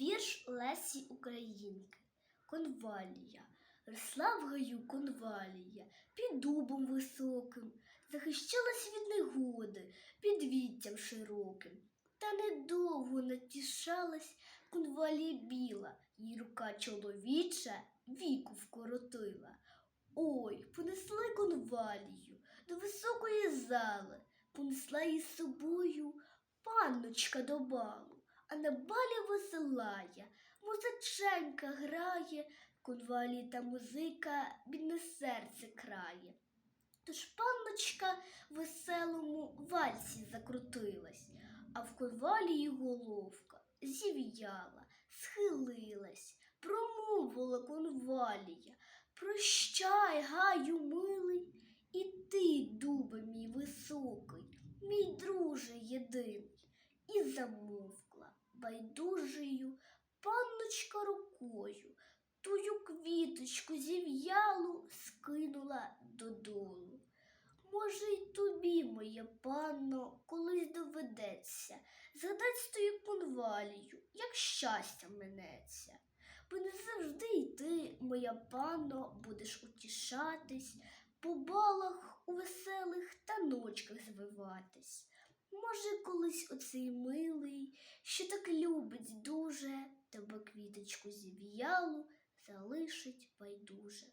Вірш Лесі Українки. Конвалія. Росла в гаю конвалія, під дубом високим, захищалась від негоди, під віттям широким. Та недовго натішалась конвалія біла, їй рука чоловіча віку вкоротила. Ой, понесли конвалію до високої зали, понесла її з собою панночка до балу, а на балі веселає, музиченька грає, конвалії та музика бідне серце крає. Тож панночка веселому вальсі закрутилась, а в конвалії головка зів'яла, схилилась, промовила конвалія. Прощай, гаю милий, і ти, дубе мій високий, мій друже єдиний, і замовкла байдужею панночка рукою, тую квіточку зів'ялу скинула додолу. Може, й тобі, моя панно, колись доведеться згадать тою конвалію, як щастя минеться. Бо не завжди й ти, моя панно, будеш утішатись, по балах у веселих таночках звиватись. Може, колись оцей милий, що так любить дуже, тебе квіточку зів'ялу залишить байдуже.